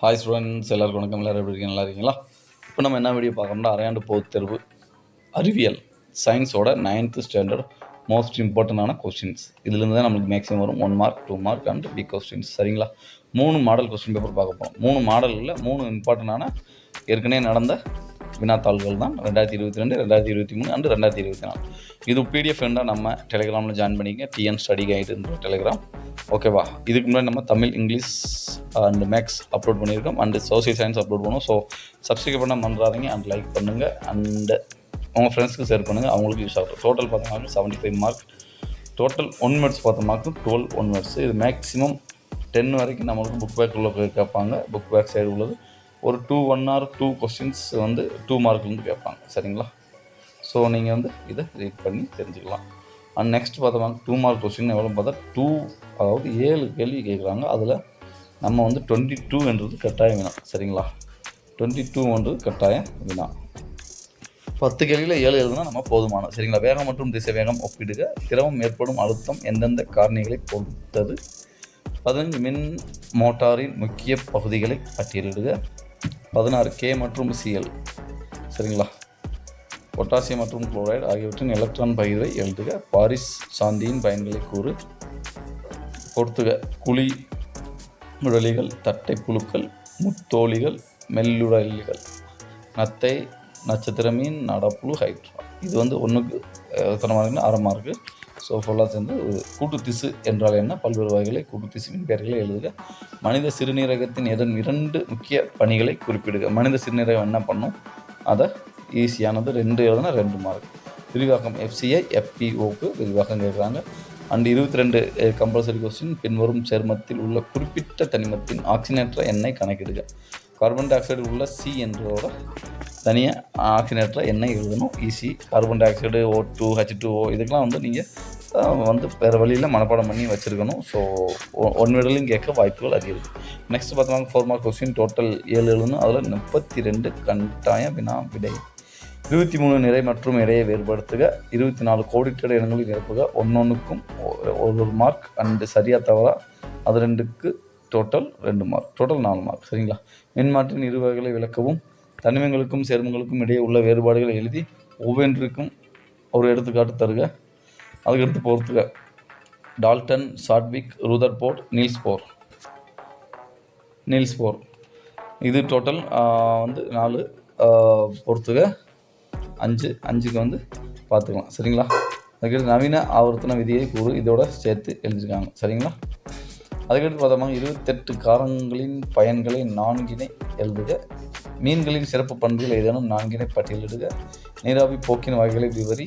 Hi students எல்லாருக்கும் வணக்கம். எல்லோரும் எப்படி இருக்கீங்க? நல்லா இருக்கீங்களா? இப்போ நம்ம என்ன வீடியோ பார்க்கணும்னா அரையாண்டு பொது தேர்வு அறிவியல் சயின்ஸோட நைன்த்து ஸ்டாண்டர்ட் மோஸ்ட் இம்பார்ட்டண்டான கொஸ்டின்ஸ் இதுலேருந்து தான் நம்மளுக்கு மேக்ஸிமம் வரும். One mark two mark and B questions சரிங்களா? மூணு மாடல் கொஸ்டின் பேப்பர் பார்க்க போகிறோம் மூணு மாடலில் மூணு இம்பார்ட்டண்டான ஏற்கனவே நடந்த வினாத்தாள்கள் தான் ரெண்டாயிரத்தி இருபத்தி ரெண்டு ரெண்டாயிரத்தி இருபத்தி மூணு அண்டு ரெண்டாயிரத்தி இருபத்தி நாலு. இது பிடிஎஃப் வேண்டாம் நம்ம டெலிகிராமில் ஜாயின் பண்ணிக்க டிஎன் ஸ்டடி கைடுன்ற டெலிகிராம் ஓகேவா இதுக்கு முன்னாடி நம்ம Tamil English and maths upload பண்ணியிருக்கோம். அண்டு சோசியல் சயின்ஸ் அப்லோட் பண்ணுவோம். ஸோ சப்ஸ்கிரைப் பண்ண மறந்துடாதீங்க அண்ட் லைக் பண்ணுங்கள் அண்டு உங்கள் ஃப்ரெண்ட்ஸ்க்கு ஷேர் பண்ணுங்கள் அவங்களுக்கு யூஸ் ஆகும். டோட்டல் பார்த்தோம்னா seventy five mark total one minutes பார்த்த மார்க்கு டுவெல் ஒன் மினிட்ஸ் இது மேக்ஸிமம் டென் வரைக்கும் நம்மளுக்கு புக் பேக் உள்ள கேட்பாங்க. புக் பேக் சைடு உள்ளது. ஒரு two one or two questions வந்து டூ மார்க்லேருந்து கேட்பாங்க. சரிங்களா? ஸோ நீங்கள் வந்து இதை ரீட் பண்ணி தெரிஞ்சுக்கலாம். அண்ட் நெக்ஸ்ட் பார்த்தோம்னா டூ மார்க் கொஸ்டின் எவ்வளோ பார்த்தா டூ அதாவது ஏழு கேள்வி கேட்குறாங்க. அதில் நம்ம வந்து டுவெண்ட்டி டூன்றது கட்டாயம் வினா. சரிங்களா? டுவெண்ட்டி டூன்றது கட்டாயம் வினா. பத்து கேள்வியில் ஏழு எழுதுனா நம்ம போதுமான சரிங்களா? வேகம் மற்றும் திசை வேகம் ஒப்பிடுக. திரவம் ஏற்படும் அழுத்தம் எந்தெந்த காரணிகளை பொறுத்தது? பதினஞ்சு மின் மோட்டாரின் முக்கிய பகுதிகளை பட்டியலிடுக. பதினாறு கே மற்றும் சிஎல் சரிங்களா? பொட்டாசியம் மற்றும் குளோரைடு ஆகியவற்றின் எலக்ட்ரான் பகிர்வை எழுதுக. பாரிஸ் சாந்தியின் பயன்களை கூறு. பொறுத்துக. குழி உடலிகள் தட்டை புழுக்கள் முத்தோலிகள் மெல்லுடலிகள் நத்தை நட்சத்திர மீன் நடப்புழு ஹைட்ரா இது வந்து ஒன்றுக்கு எத்தனை மார்க்குன்னா அரை மார்க்கு ஸோ ஃபுல்லாக சேர்ந்து கூட்டு திசு என்றால் என்ன? பல்வேறு வகைகளை கூட்டு திசுவின் பெயர்களை எழுதுக. மனித சிறுநீரகத்தின் எதன் இரண்டு முக்கிய பணிகளை குறிப்பிடுக. மனித சிறுநீரகம் என்ன பண்ணும்? அதை ஈஸியானது ரெண்டு எழுதுனா ரெண்டு மார்க் விரிவாக்கம் எஃப்சிஐ எஃபிஓக்கு விரிவாக்கம் கேட்குறாங்க. அண்ட் இருபத்தி ரெண்டு கம்பல்சரி கொஸ்டின் பின்வரும் சேர்மத்தில் உள்ள குறிப்பிட்ட தனிமத்தின் ஆக்சிஜனேற்ற எண்ணெய் கணக்கிடுக. கார்பன் டை ஆக்சைடு உள்ள சி என்றோட தனியாக ஆக்சிஜனேற்ற எண்ணெய் எழுதணும். Easy carbon dioxide O two H two O இதுக்கெலாம் வந்து நீங்கள் வந்து வேறு வழியில் மனப்பாடம் பண்ணி வச்சுருக்கணும். ஸோ ஒன் விடலையும் கேட்க வாய்ப்புகள் அதிகம் இருக்குது நெக்ஸ்ட் பார்த்தோம்னா ஃபோர் மார்க் கொஸ்டின் டோட்டல் ஏழு எழுதணும் அதில் முப்பத்தி ரெண்டு கட்டாயம் வினா விடை. இருபத்தி மூணு நிறை மற்றும் இடையை வேறுபடுத்துக. இருபத்தி நாலு கோடிட்ட இடங்களில் நிரப்புக. ஒன்னொன்றுக்கும் ஒரு ஒரு மார்க் அண்டு சரியாக தவறா அது ரெண்டுக்கு டோட்டல் ரெண்டு மார்க் டோட்டல் நாலு மார்க் சரிங்களா? மின்மாற்றின் இரு வகைகளை விளக்கவும் தனிமங்களுக்கும் சேர்மங்களுக்கும் இடையே உள்ள வேறுபாடுகளை எழுதி ஒவ்வொன்றிற்கும் ஒரு எடுத்துக்காட்டு தருக. அதுக்கடுத்து பொறுத்துக Dalton Chadwick Rutherford Niels Bohr Niels Bohr இது டோட்டல் வந்து நாலு பொறுத்துக அஞ்சு அஞ்சுக்கு வந்து பார்த்துக்கலாம் சரிங்களா? அதுக்கடுத்து நவீன ஆவர்த்தன விதியை கூறு இதோட சேர்த்து எழுதியிருக்காங்க. சரிங்களா? அதுக்கடுத்து பார்த்தோம்னா இருபத்தெட்டு காரங்களின் பயன்களை நான்கினை எழுதுக. மீன்களின் சிறப்பு பண்புகள் ஏதேனும் நான்கினை பட்டியலிடுக. நீராவி போக்கின் வகைகளை விவரி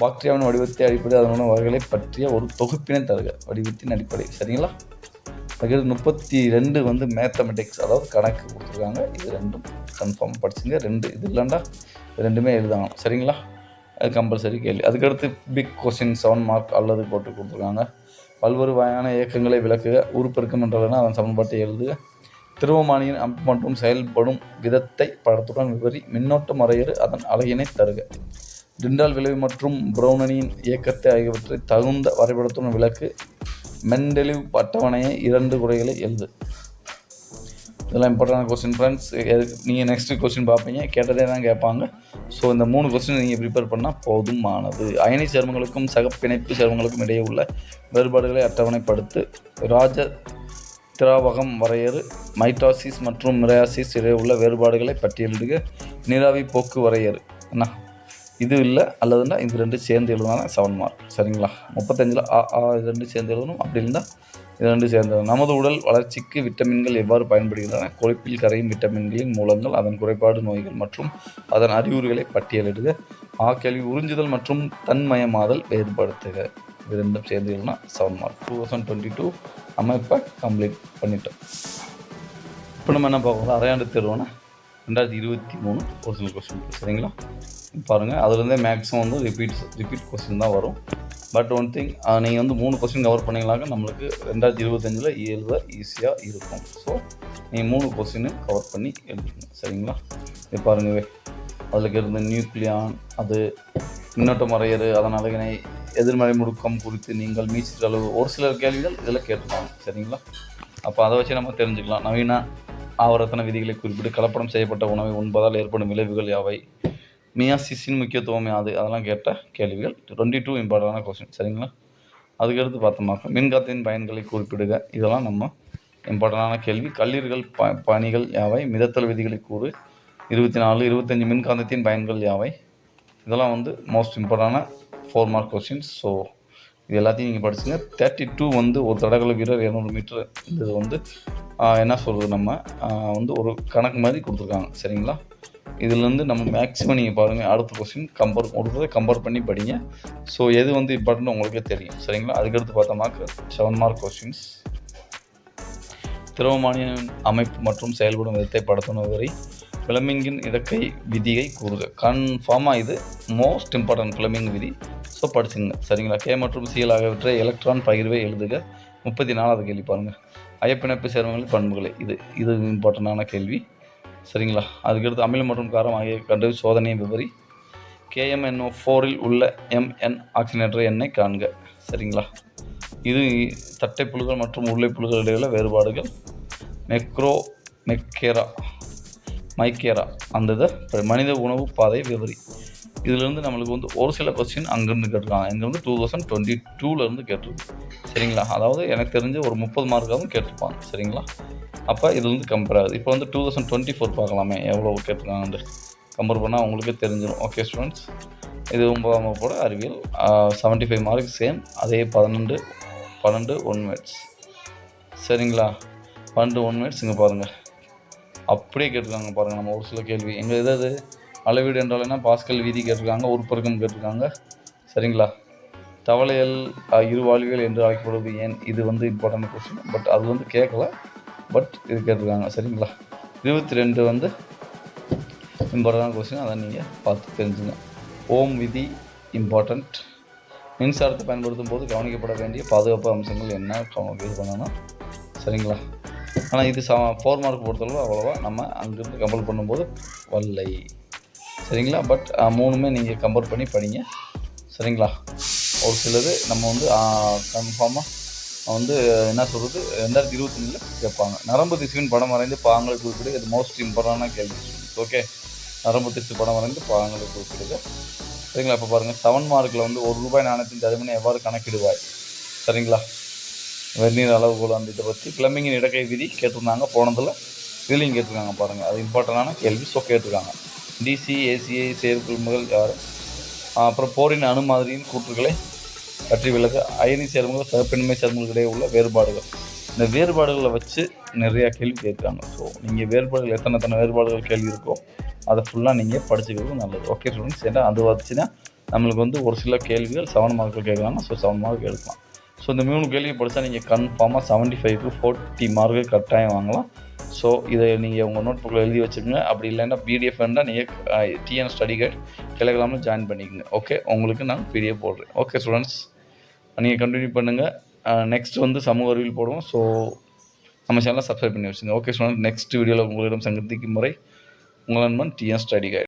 பாக்டீரியாவின் வடிவத்தை அடிப்படை அதனுடைய வகைகளை பற்றிய ஒரு தொகுப்பினை தருக வடிவத்தின் அடிப்படை. சரிங்களா? அதுக்கடுத்து முப்பத்தி ரெண்டு வந்து மேத்தமெட்டிக்ஸ் அதாவது கணக்கு கொடுத்துருக்காங்க. இது ரெண்டும் கன்ஃபார்ம் படிச்சுங்க. ரெண்டு. இது இல்லைண்டா? ரெண்டுமே எழுதாங்க சரிங்களா? அது கம்பல்சரி கேள்வி. அதுக்கடுத்து பிக் கொஸ்டின் செவன் மார்க் அல்லது போட்டு கொடுத்துருக்காங்க. பல்வேறு வகையான இயக்கங்களை விளக்குக. உருப்பெருக்கம் என்றால் அதன் சமன்பாட்டை எழுதுக. திருவமானியின் அமைப்பு மற்றும் செயல்படும் விதத்தை படத்துடன் விவரி. மின்னோட்ட மறையறு அதன் அழகினை தருக. டிண்டால் விளைவு மற்றும் ப்ரௌனனியின் இயக்கத்தை ஆகியவற்றை தகுந்த வரைபடத்துடன் விளக்கு மெண்டலிவ் அட்டவணையை இரண்டு குறைகளை எழுது. இதெல்லாம் இம்பார்ட்டண்டான கொஸ்டின் ஃப்ரெண்ட்ஸ் நீங்கள் நெக்ஸ்ட் கொஸ்டின் பார்ப்பீங்க. கேட்டதே தான் கேட்பாங்க. ஸோ இந்த மூணு கொஸ்டின் நீங்கள் ப்ரிப்பேர் பண்ணால் போதுமானது. அயனி சேர்மங்களுக்கும் சகப்பிணைப்பு சேர்மங்களுக்கும் இடையே உள்ள வேறுபாடுகளை அட்டவணைப்படுத்து ராஜ திராவகம் வரையறு மைட்டாசிஸ் மற்றும் மிரையாசிஸ் இடையே உள்ள வேறுபாடுகளை பட்டியலிடுக. நீராவி போக்கு வரையறு. என்ன இது இல்லை அல்லதுன்னா இது ரெண்டு சேர்ந்து எழுதுனா செவன் மார்க் சரிங்களா? முப்பத்தஞ்சில் ஆ ஆ இது ரெண்டு சேர்ந்து எழுதணும். அப்படி இருந்தால் இது ரெண்டு சேர்ந்து நமது உடல் வளர்ச்சிக்கு விட்டமின்கள் எவ்வாறு பயன்படுகின்றன? கொழுப்பில் கரையும் விட்டமின்களின் மூலங்கள் அதன் குறைபாடு நோய்கள் மற்றும் அதன் அறிகுறிகளை பட்டியலிடுக. ஆ கேள்வி உறிஞ்சுதல் மற்றும் தன்மயமாதல் வேறுபடுத்துக. இது ரெண்டும் சேர்ந்து எழுதுனா seven mark two thousand twenty two அமைப்பை கம்ப்ளீட் பண்ணிட்டோம். இப்போ நம்ம என்ன பார்க்கணும் அரையாண்டு தேர்வுனா ரெண்டாயிரத்தி இருபத்தி மூணு ஒரிஜினல் கொஸ்டின் சரிங்களா? பாருங்கள் அதுலேருந்தே மேக்ஸிமம் வந்து ரிப்பீட் ரிப்பீட் கொஸ்டின் தான் வரும். பட் ஒன் திங் நீங்கள் வந்து மூணு கொஸ்டின் கவர் பண்ணிங்களாக்க நம்மளுக்கு ரெண்டாயிரத்தி இருபத்தஞ்சில் எழுத ஈஸியாக இருக்கும். ஸோ நீங்கள் மூணு கொஸ்டின் கவர் பண்ணி எழுதுங்க சரிங்களா? இது பாருங்கள் அதில் இருந்த நியூக்ளியான் அது மின்னோட்ட மறையறு அதனால் அழகினை எதிர்மறை முடுக்கம் குறித்து நீங்கள் மீச்சிட்டு அளவு ஒரு சில கேள்விகள் இதில் கேட்டுருக்காங்க சரிங்களா? அப்போ அதை வச்சு நம்ம தெரிஞ்சுக்கலாம். நவீன ஆவரத்தன விதிகளை குறிப்பிட்டு கலப்படம் செய்யப்பட்ட உணவை உண்பதால் ஏற்படும் விளைவுகள் யாவை? மியாசிஸின் முக்கியத்துவம் யாது? அதெல்லாம் கேட்ட கேள்விகள் டுவெண்ட்டி டூ இம்பார்ட்டண்டான கொஸ்டின் சரிங்களா? அதுக்கடுத்து பார்த்தோம்னாக்கா மின்காத்தின் பயன்களை குறிப்பிடுக. இதெல்லாம் நம்ம இம்பார்ட்டண்டான கேள்வி. கல்லீர்கள் ப பணிகள் யாவை? மிதத்தல் விதிகளை கூறு. இருபத்தி நாலு இருபத்தஞ்சி மின்காந்தத்தின் பயன்கள் யாவை? இதெல்லாம் வந்து மோஸ்ட் இம்பார்ட்டண்டான ஃபோர் மார்க் கொஸ்டின்ஸ் ஸோ இது எல்லாத்தையும் நீங்கள் படிச்சுங்க. தேர்ட்டி டூ வந்து ஒரு தடகள வீரர் இரநூறு மீட்டர் இது வந்து என்ன சொல்கிறது நம்ம? வந்து ஒரு கணக்கு மாதிரி கொடுத்துருக்காங்க. சரிங்களா? இதுலேருந்து நம்ம மேக்ஸிமம் நீங்கள் பாருங்கள் அடுத்த கொஸ்டின் கம்பேர் கொடுத்ததை கம்பேர் பண்ணி படிங்க. ஸோ எது வந்து இம்பார்ட்டன்ட் உங்களுக்கே தெரியும். சரிங்களா? அதுக்கடுத்து பார்த்தோம்னாக்க செவன் மார்க் கொஸ்டின்ஸ் திரவமானியின் அமைப்பு மற்றும் செயல்படும் விதத்தை படுத்தும் வரை பிளமிங்கின் இடக்கை விதியை கூறுக. கன்ஃபார்மாக இது மோஸ்ட் இம்பார்ட்டன்ட் பிளமிங் விதி. ஸோ படிச்சுங்க. சரிங்களா? கே மற்றும் சிஎல் ஆகியவற்றை எலக்ட்ரான் பகிர்வை எழுதுக. முப்பத்தி நாலாவது கேள்வி பாருங்கள் அயப்பிணைப்பு சேர்மங்களின் பண்புகளை. இது இது இம்பார்ட்டண்டான கேள்வி. சரிங்களா? அதுக்கடுத்து அமிலம் மற்றும் காரம் ஆகிய கண்டு சோதனையை விவரி. கேஎம்என்ஓ ஃபோரில் உள்ள எம்என் ஆக்சிஜனேற்ற எண்ணெய் காண்க. சரிங்களா? இது தட்டை புழுக்கள் மற்றும் உருளை புழுகள் இடையில வேறுபாடுகள். மெக்ரோ மெக்கேரா மைக்கேரா அந்த இதை மனித உணவு பாதை விவரி. இதுலேருந்து நம்மளுக்கு வந்து ஒரு சில கொஸ்டின் அங்கேருந்து கேட்டிருக்காங்க. இங்கேருந்து டூ தௌசண்ட் டுவெண்ட்டி டூலேருந்து கேட்டிருக்கு. சரிங்களா? அதாவது எனக்கு தெரிஞ்சு ஒரு முப்பது மார்க்காகவும் கேட்டிருப்பாங்க. சரிங்களா? அப்போ வந்து கம்பேர் ஆகுது. இப்போ வந்து டூ தௌசண்ட் டுவெண்ட்டி ஃபோர் பார்க்கலாமே எவ்வளோ கேட்டிருக்காங்கன்ட்டு கம்பேர் பண்ணால் உங்களுக்கே தெரிஞ்சிடும் ஓகே ஸ்டூடெண்ட்ஸ் இது ஒன்பதாம் வகுப்போட அறிவியல் செவன்ட்டி ஃபைவ் மார்க் சேம் அதே பதினெண்டு பன்னெண்டு ஒன் மினிட்ஸ் சரிங்களா? பன்னெண்டு ஒன் மினிட்ஸ் இங்கே பாருங்கள் அப்படியே கேட்டிருக்காங்க பாருங்கள் நம்ம ஒரு சில கேள்வி. எங்கள் எதாவது அளவீடு என்றால் என்ன? பாஸ்கல் வீதி கேட்டிருக்காங்க உருப்பெருக்கம் கேட்டிருக்காங்க. சரிங்களா? தவளையல் அஹ், இருவாழ்வியல் என்று அழைக்கப்படுவது ஏன்? இது வந்து இம்பார்ட்டன்ட் கொஸ்டின் பட் அது வந்து கேட்கல. பட் இது கேட்டிருக்காங்க. சரிங்களா? இருபத்தி ரெண்டு வந்து இம்பார்ட்டன்ட் கொஸ்டின் அதை நீங்கள் பார்த்து தெரிஞ்சுங்க. ஓம் விதி இம்பார்ட்டண்ட் மின்சாரத்தை பயன்படுத்தும் போது கவனிக்கப்பட வேண்டிய பாதுகாப்பு அம்சங்கள் என்ன? கவனம் இது பண்ணணும். சரிங்களா? ஆனால் இது ச ஃபோர் மார்க் பொறுத்தளவு அவ்வளோவா நம்ம அங்கேருந்து கம்பல் பண்ணும்போது வல்லை சரிங்களா? பட் மூணுமே நீங்கள் கம்பேர் பண்ணி படிங்க. சரிங்களா? ஒரு சிலது நம்ம வந்து கன்ஃபார்மாக வந்து என்ன சொல்கிறது ரெண்டாயிரத்தி இருபத்தஞ்சில் கேட்பாங்க. நரம்பு திசுவின் படம் வரைந்து பாங்களை குறிப்பிடு. இது மோஸ்ட் இம்பார்ட்டண்டான கேள்வி. ஓகே நரம்பு திசு படம் வரைந்து பாங்களை குறிப்பிடுது. சரிங்களா? இப்போ பாருங்கள் செவன் மார்க்கில் வந்து ஒரு ரூபாய் நாணயத்தின் தருமனை எவ்வாறு கணக்கிடுவாய்? சரிங்களா? வெந்நீர் அளவுகோல் அந்த இதை பற்றி பிளம்பிங்கின் இடக்கை விதி கேட்டிருந்தாங்க. போனதில் இதுலேயும் கேட்டிருக்காங்க பாருங்கள் அது இம்பார்ட்டண்டான கேள்வி. ஸோ கேட்டிருக்காங்க. டிசி ஏசிஐ செயற்குழுமகள் யார்? அப்புறம் போரின் அணுமாதிரியின் கூற்றுகளை பற்றி விளக்க அயனி சேர்மங்கள் சிறப்பின்மை சேர்மங்களுக்கிடையே உள்ள வேறுபாடுகள். இந்த வேறுபாடுகளை வச்சு நிறையா கேள்வி கேட்குறாங்க. ஸோ நீங்கள் வேறுபாடுகள் எத்தனை எத்தனை வேறுபாடுகள் கேள்வி இருக்கோ அதை ஃபுல்லாக நீங்கள் படிச்சுக்கிறது நல்லது. ஓகே ஸ்டூடெண்ட்ஸ் ஏன்னா அது வச்சுன்னா நம்மளுக்கு வந்து ஒரு சில கேள்விகள் செவன் மார்க்கில் கேட்குறாங்க ஸோ செவன் மார்க் எடுக்கலாம். ஸோ இந்த மூணு கேள்வி படித்தா நீங்கள் கன்ஃபார்மாக seventy five to forty mark கட்டாயம் வாங்கலாம். ஸோ இதை நீங்கள் உங்கள் நோட் புக்கில் எழுதி வச்சுக்கோங்க. அப்படி இல்லைன்னா பிடிஎஃப் வேண்டாம் நீங்கள் டிஎன் ஸ்டடி கைட் டெலிகிராமில் ஜாயின் பண்ணிக்கோங்க. ஓகே உங்களுக்கு நான் பிடிஎஃப் போடுறேன். ஓகே ஸ்டூடெண்ட்ஸ் நீங்கள் கண்டினியூ பண்ணுங்கள் நெக்ஸ்ட் வந்து சமூக அறிவியல் போடுவோம். ஸோ நம்ம சேனலை சப்ஸ்கிரைப் பண்ணி வச்சுங்க ஓகே ஸ்டூடெண்ட் நெக்ஸ்ட் வீடியோவில் உங்களிடம் சங்கத்திக்கும் முறை உங்கள் நண்பன் டிஎன் ஸ்டடி கைட்